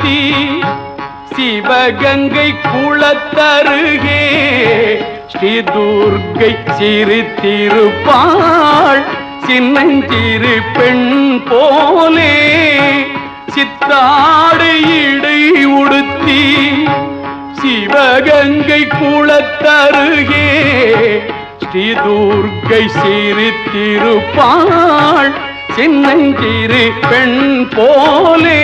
உடுத்தி சிவகங்கை குளத்தருகே ஸ்ரீ துர்க்கை சிரித்திருப்பாள் சின்னஞ்சிறு பெண் போலே சித்தாடு இடை உடுத்தி சிவகங்கை குளத்தருகே ஸ்ரீ துர்க்கை சிரித்திருப்பாள் சின்னஞ்சிறு பெண் போலே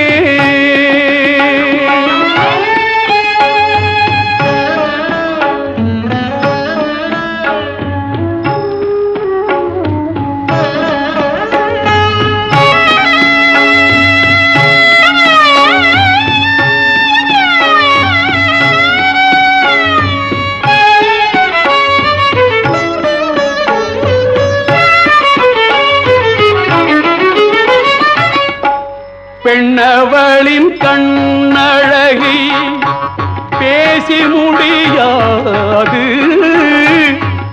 அவளின் கண்ணழகி பேசி முடியாது.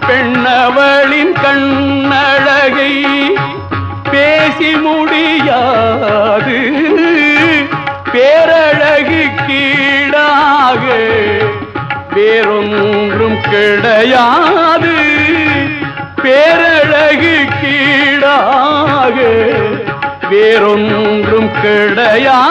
பெண்ணவளின் கண்ணழகை பேசி முடியாது. பேரழகு கீழாக வேறொன்றும் கிடையாது. பேரழகு கீழாக வேறொன்றும் கிடையாது.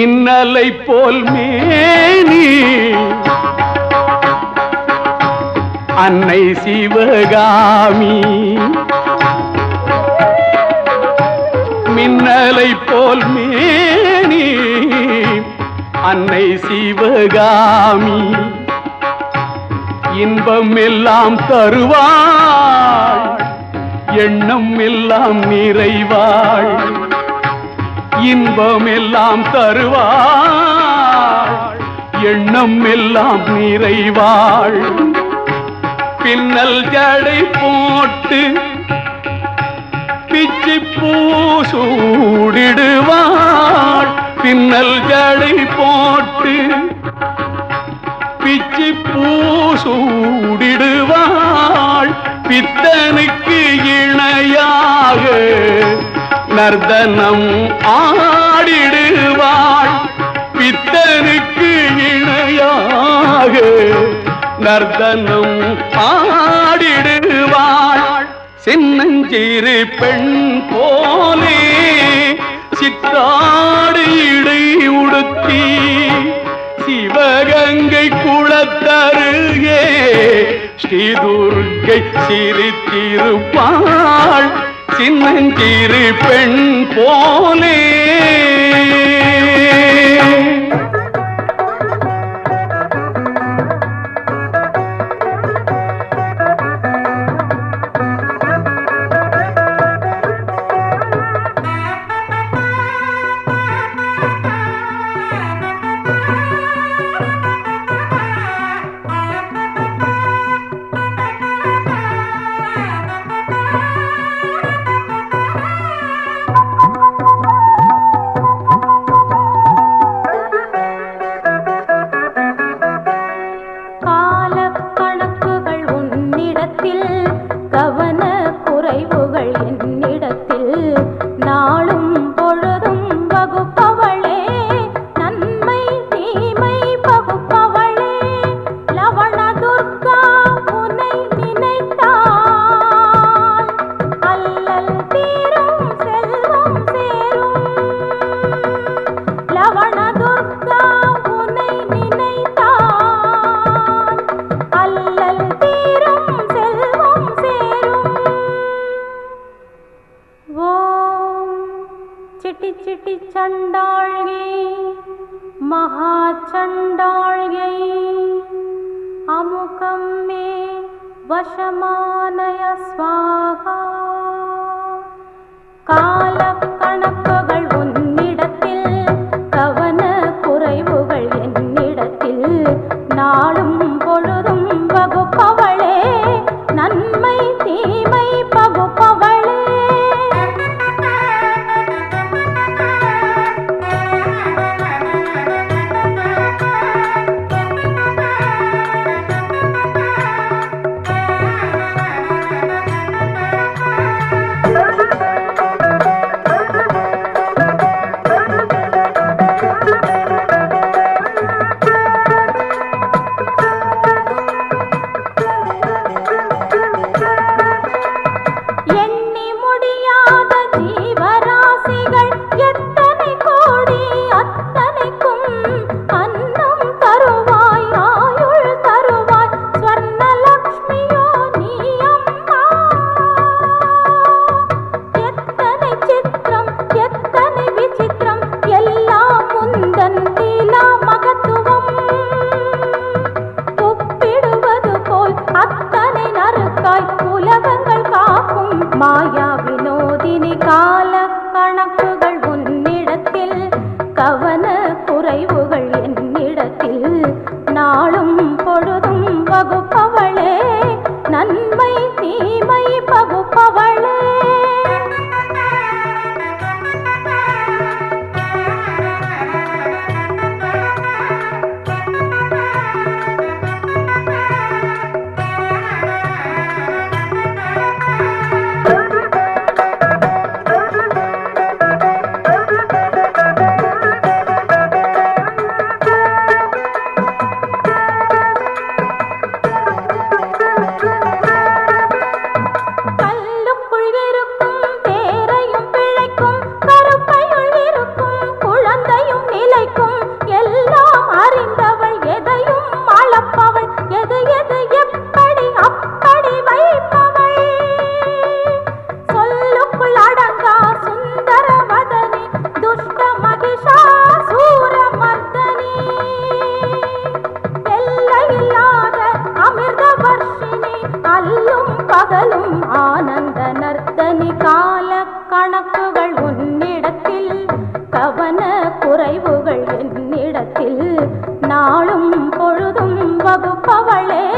மின்னலை போல் மேனி. அன்னை சிவகாமி. மின்னலை போல் மேனி. அன்னை சிவகாமி. இன்பம் எல்லாம் தருவாள். எண்ணம் எல்லாம் நிறைவாள். இன்பம் எல்லாம் தருவாள். எண்ணம் எல்லாம் நிறைவாள். பின்னல் ஜடை போட்டு பிச்சி பூ சூடிடுவாள் பின்னல் ஜடை போட்டு பிச்சி பூ சூடிடுவாள் பித்தனுக்கு இணையாக நர்தனம் ஆடிடுவாள். பித்தனுக்கு இணையாக நர்தனம் ஆடிடுவாள். சின்னஞ்சிறு பெண் போலே சித்தாடு இடை உடுத்தி சிவகங்கை குளத்தருகே ஸ்ரீதுர்கை சிரித்திருப்பாள். சின்னஞ்சிறு பெண் போலே. நாளும் பொழுதும் வகுப்பவளே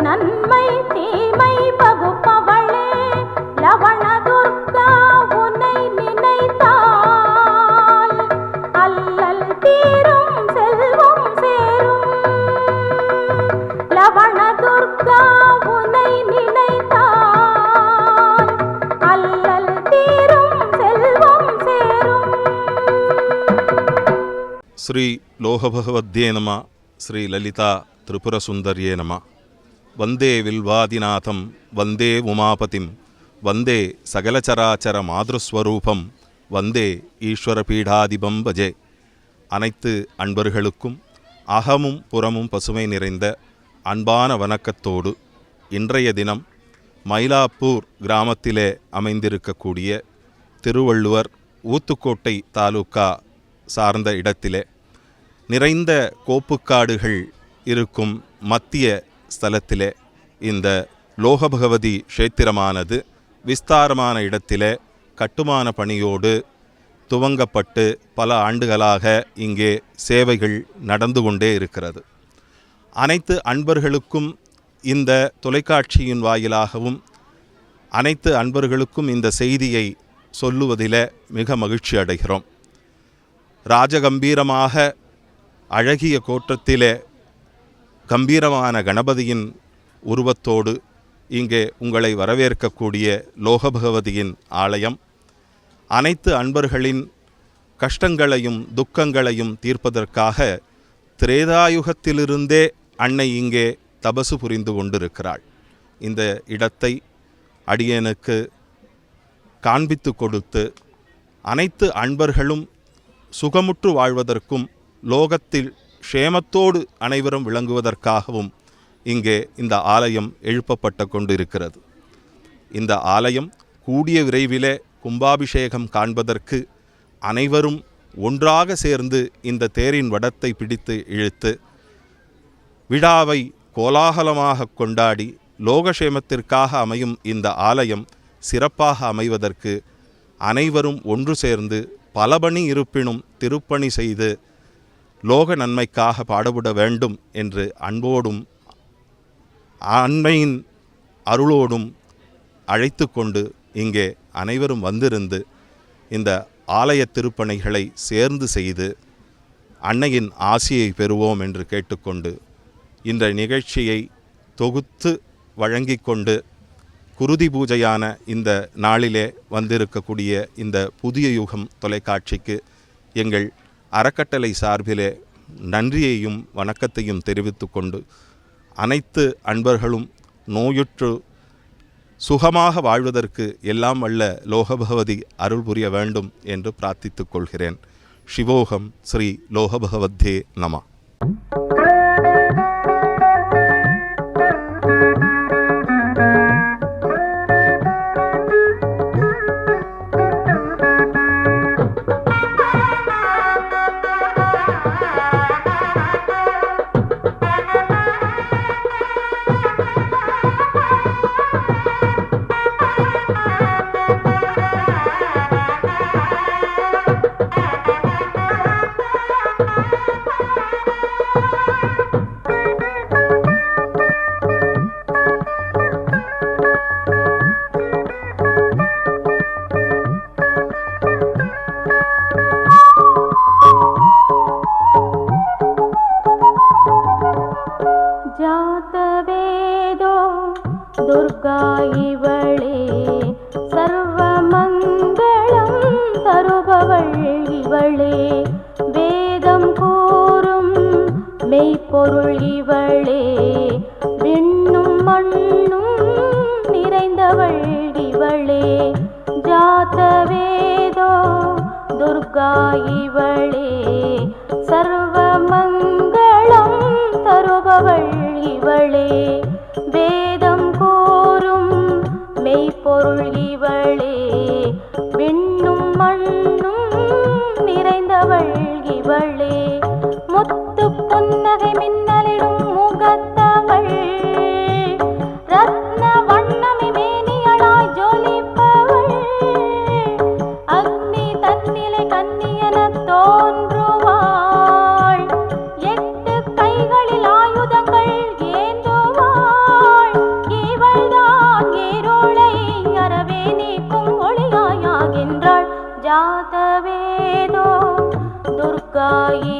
நன்மை தீமை பகுப்பவளே லவண துர்கா உன்னை நினைத்தால். அல்லல் தீரும் செல்வம் சேரும். லவண துர்கா உன்னை நினைத்தால். அல்லல் தீரும் செல்வம் சேரும். ஸ்ரீ லோகபகவத்யே நம ஸ்ரீ லலிதா திரிபுரசுந்தர்யே நம. வந்தே வில்வாதிநாதம் வந்தே உமாபதிம் வந்தே சகலச்சராச்சர மாதிருஸ்வரூபம் வந்தே ஈஸ்வர பீடாதிபம் பஜே. அனைத்து அன்பர்களுக்கும் அகமும் புறமும் பசுமை நிறைந்த அன்பான வணக்கத்தோடு இன்றைய தினம் மயிலாப்பூர் கிராமத்திலே அமைந்திருக்கக்கூடிய திருவள்ளுவர் ஊத்துக்கோட்டை தாலுக்கா சார்ந்த இடத்திலே நிறைந்த கோப்புக்காடுகள் இருக்கும் மத்திய ஸ்தலத்திலே இந்த லோகபகவதி க்ஷேத்திரமானது விஸ்தாரமான இடத்திலே கட்டுமான பணியோடு துவங்கப்பட்டு பல ஆண்டுகளாக இங்கே சேவைகள் நடந்து கொண்டே இருக்கிறது. அனைத்து அன்பர்களுக்கும் இந்த தொலைக்காட்சியின் வாயிலாகவும் அனைத்து அன்பர்களுக்கும் இந்த செய்தியை சொல்லுவதில மிக மகிழ்ச்சி அடைகிறோம். ராஜகம்பீரமாக அழகிய கோற்றத்திலே கம்பீரமான கணபதியின் உருவத்தோடு இங்கே உங்களை வரவேற்கக்கூடிய லோகபகவதியின் ஆலயம். அனைத்து அன்பர்களின் கஷ்டங்களையும் துக்கங்களையும் தீர்ப்பதற்காக திரேதாயுகத்திலிருந்தே அன்னை இங்கே தபசு புரிந்து கொண்டிருக்கிறாள். இந்த இடத்தை அடியனுக்கு காண்பித்து கொடுத்து அனைத்து அன்பர்களும் சுகமுற்று வாழ்வதற்கும் லோகத்தில் க்ஷேமத்தோடு அனைவரும் விளங்குவதற்காகவும் இங்கே இந்த ஆலயம் எழுப்பப்பட்டு கொண்டிருக்கிறது. இந்த ஆலயம் கூடிய விரைவிலே கும்பாபிஷேகம் காண்பதற்கு அனைவரும் ஒன்றாக சேர்ந்து இந்த தேரின் வடத்தை பிடித்து இழுத்து விழாவை கோலாகலமாக கொண்டாடி லோகக்ஷேமத்திற்காக அமையும் இந்த ஆலயம் சிறப்பாக அமைவதற்கு அனைவரும் ஒன்று சேர்ந்து பலபணி இருப்பினும் திருப்பணி செய்து லோக நன்மைக்காக பாடுபட வேண்டும் என்று அன்போடும் அன்மையின் அருளோடும் அழைத்து கொண்டு இங்கே அனைவரும் வந்திருந்து இந்த ஆலய திருப்பணிகளை சேர்ந்து செய்து அன்னையின் ஆசியை பெறுவோம் என்று கேட்டுக்கொண்டு இந்த நிகழ்ச்சியை தொகுத்து வழங்கி கொண்டு குருதி பூஜையான இந்த நாளிலே வந்திருக்கக்கூடிய இந்த புதிய யுகம் தொலைக்காட்சிக்கு எங்கள் அறக்கட்டளை சார்பிலே நன்றியையும் வணக்கத்தையும் தெரிவித்து கொண்டு அனைத்து அன்பர்களும் நோயுற்று சுகமாக வாழ்வதற்கு எல்லாம் வல்ல லோகபகவதி அருள் புரிய வேண்டும் என்று பிரார்த்தித்துக் கொள்கிறேன். சிவோகம் ஸ்ரீ லோகபகவத்தே நமா. இவளே துர்கா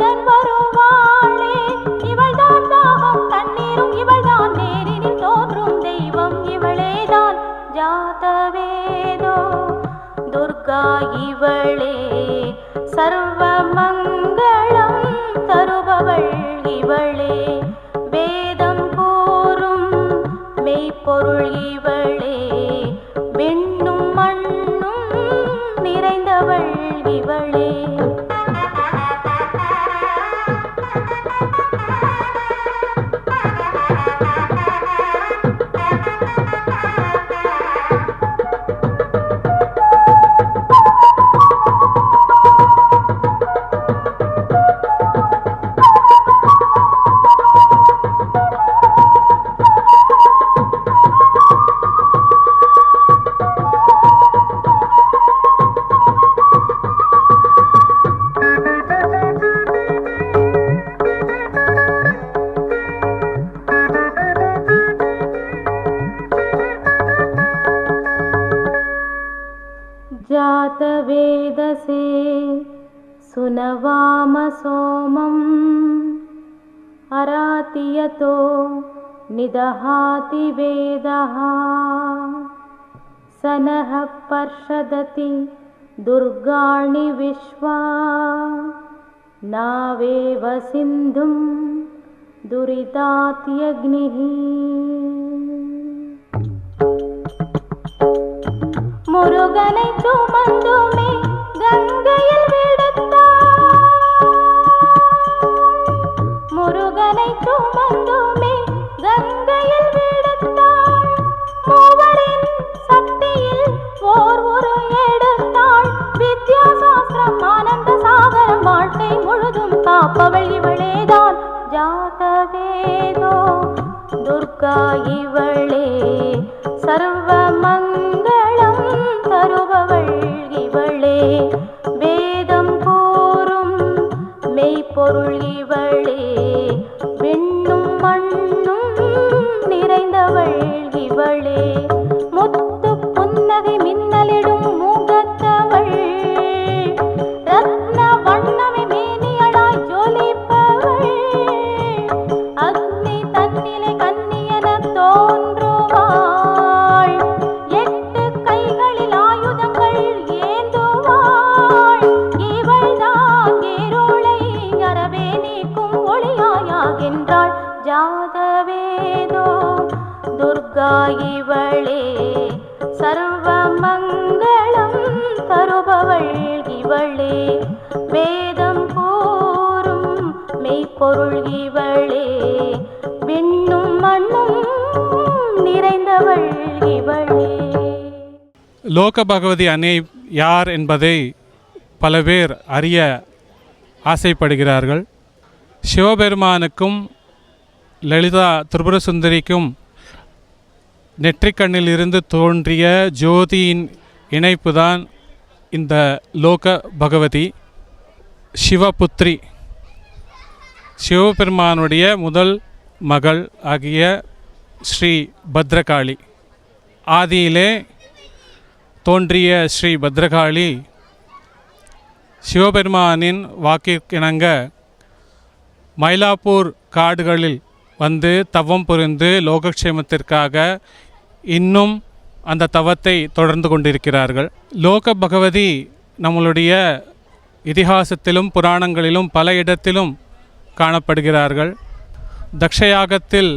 Then what ततो निदहाति वेदः। स नः पर्षदति दुर्गाणि विश्वा। नावेव सिन्धुं न वेव सिन्धुं दुरिताति गङ्गा லோக பகவதி அன்னை யார் என்பதை பல பேர் அறிய ஆசைப்படுகிறார்கள். சிவபெருமானுக்கும் லலிதா திரிபுர சுந்தரிக்கும் நெற்றிக்கண்ணில் இருந்து தோன்றிய ஜோதியின் இணைப்புதான் இந்த லோக பகவதி சிவபுத்ரி சிவபெருமானுடைய முதல் மகள் ஆகிய ஸ்ரீ பத்ரகாளி. ஆதியிலே தோன்றிய ஸ்ரீ பத்ரகாளி சிவபெருமானின் வாக்கிற்கிணங்க மயிலாப்பூர் காடுகளில் வந்து தவம் புரிந்து லோகக்ஷேமத்திற்காக இன்னும் அந்த தவத்தை தொடர்ந்து கொண்டிருக்கிறார்கள். லோக பகவதி நம்மளுடைய இதிகாசத்திலும் புராணங்களிலும் பல இடத்திலும் காணப்படுகிறார்கள். தக்ஷயாகத்தில்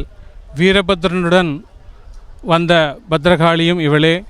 வீரபத்ரனுடன் வந்த பத்ரகாளியும் இவளே.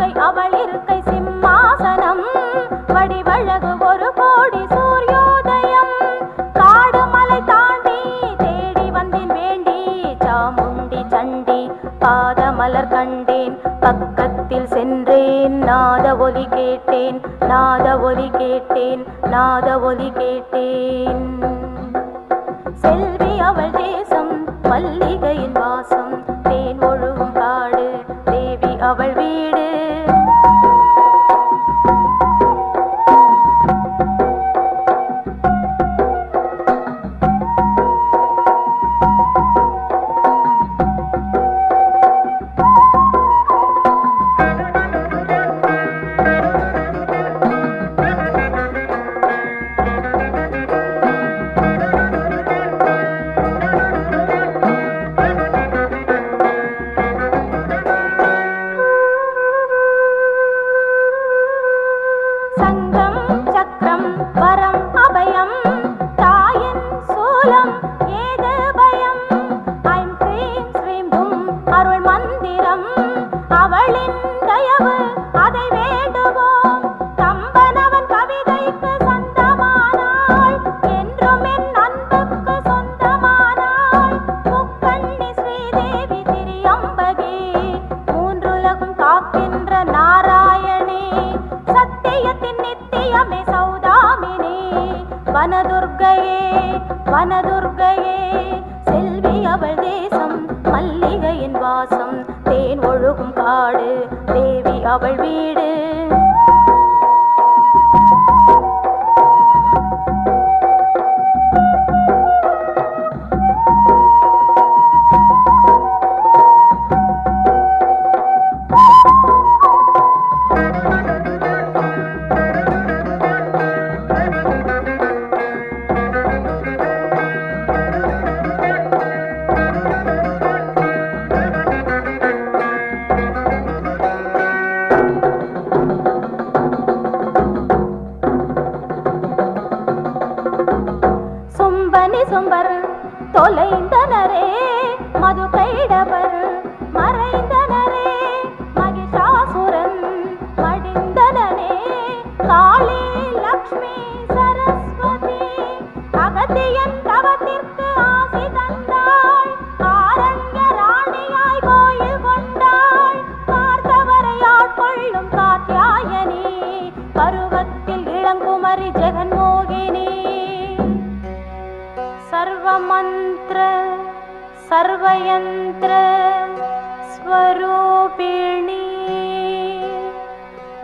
இருக்கை அவள் இருக்கை சிம்மாசனம். வடிவழகு ஒரு கோடி சூரியோதயம். காடு மலை தாண்டி தேடி வந்தேன் வேண்டி. சாமுண்டி சண்டி பாத மலர் கண்டேன். பக்கத்தில் சென்றேன். நாத ஒலி கேட்டேன். நாத ஒலி கேட்டேன். நாத ஒலி கேட்டேன். செல்வி அவள் தேச ஒழுகும் காடு. தேவி அவள் வீடு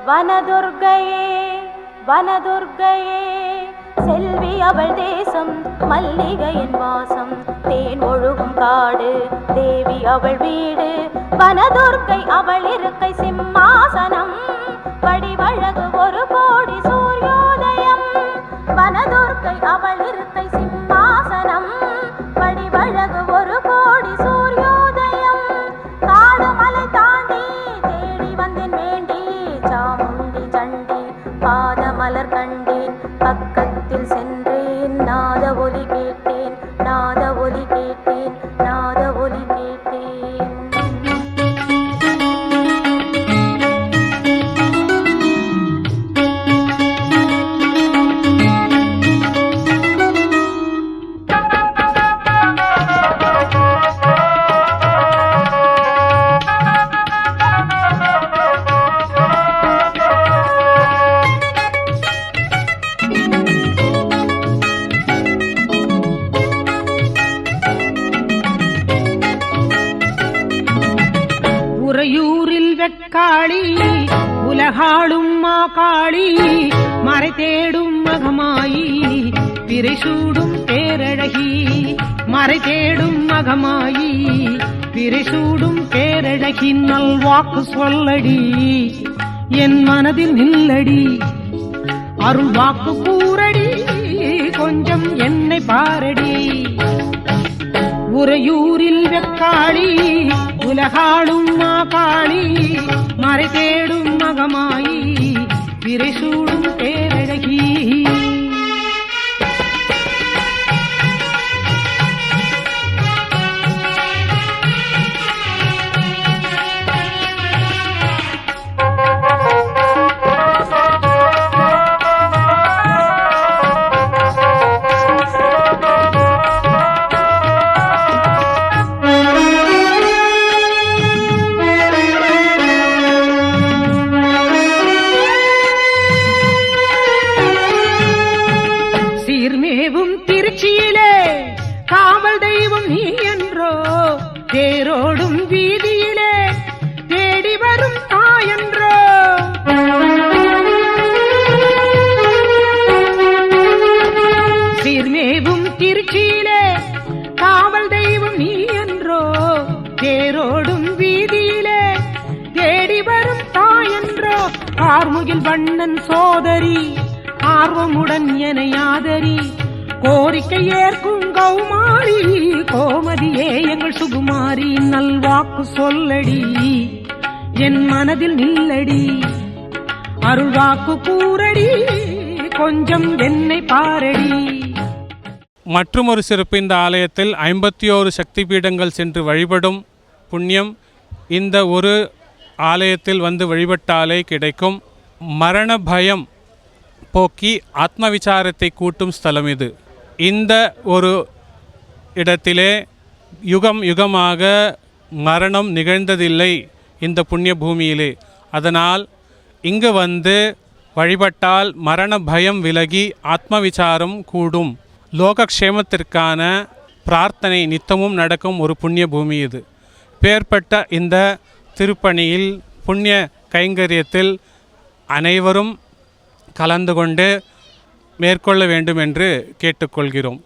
வனதுர்கையே வனதுர்கையே செல்வி அவள் தேசம் மல்லிகையின் வாசம் தேன் ஒழுகும் காடு தேவி அவள் வீடு வனதுர்க்கை அவள் இருக்கை சிம்மாசனம் படிவழகு ஒரு கோடி சூரியோதயம் வனதுர்க்கை அவள் இருக்கை சிம்மாசனம் மறை தேடும் மகமாயி பிறை சூடும் பேரழகி. மறை தேடும் மகமாயி பிறை சூடும் பேரழகி நல் வாக்கு சொல்லடி. என் மனதில் நில்லடி அருள் வாக்கு கூறடி கொஞ்சம் என்னை பாரடி. உறையூரில் வெக்காளி உலகாளும் மாகாளி மறை தேடும் மகமாயி பிறை சூடும் பேரழகி அருள்வாக்கு கூறடி கொஞ்சம் என்னை பாரடி. மற்றும் ஒரு சிறப்பு இந்த ஆலயத்தில் ஐம்பத்தி ஓரு சக்தி பீடங்கள் சென்று வழிபடும் புண்ணியம் இந்த ஒரு ஆலயத்தில் வந்து வழிபட்டாலே கிடைக்கும். மரண பயம் போக்கி ஆத்ம விசாரத்தை கூட்டும் ஸ்தலம் இது. இந்த ஒரு இடத்திலே யுகம் யுகமாக மரணம் நிகழ்ந்ததில்லை இந்த புண்ணிய பூமியிலே. அதனால் இங்கு வந்து வழிபட்டால் மரண பயம் விலகி ஆத்ம விசாரம் கூடும். லோகக்ஷேமத்திற்கான பிரார்த்தனை நித்தமும் நடக்கும் ஒரு புண்ணிய பூமி இது. பேர்பட்ட இந்த திருப்பணியில் புண்ணிய கைங்கரியத்தில் அனைவரும் கலந்து கொண்டு மேற்கொள்ள வேண்டும் என்று கேட்டுக்கொள்கிறோம்.